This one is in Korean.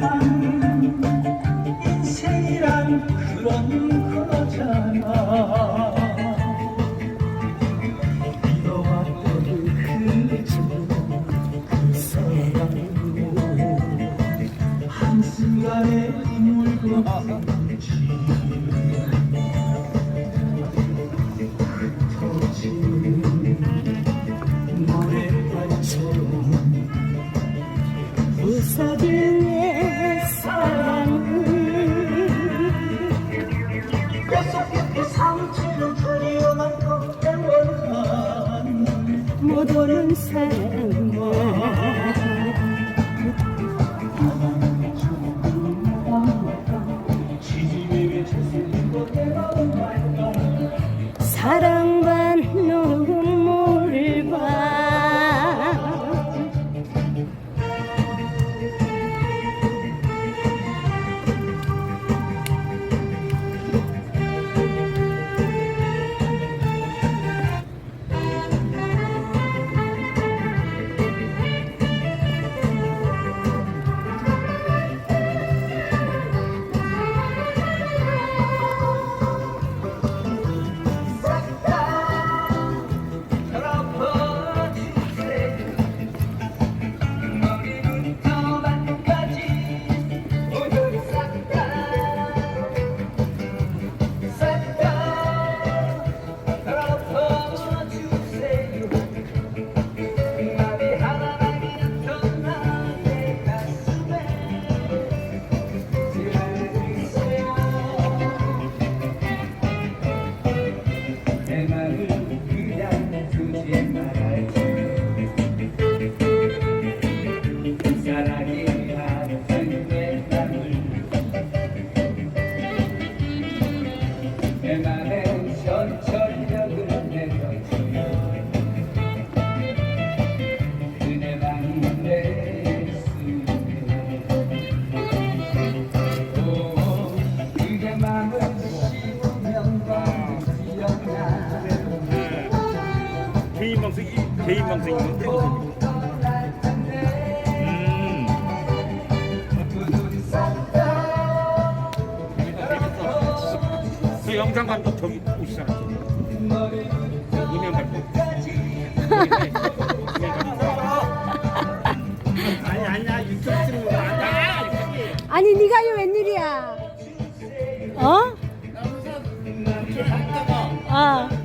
사는 인생이란 그런 거잖아 믿어왔던 그저그 사람 한순간에 물고 지지 사진 못 오는 사랑아 사랑 방송이 개인 방송인 태국입니다. 그 영상 감독 저기 오시잖아. 음영 감독. 아니 아니야 유튜브 찍는 거 아니야. 아니 네가 이 웬일이야? 어? 어.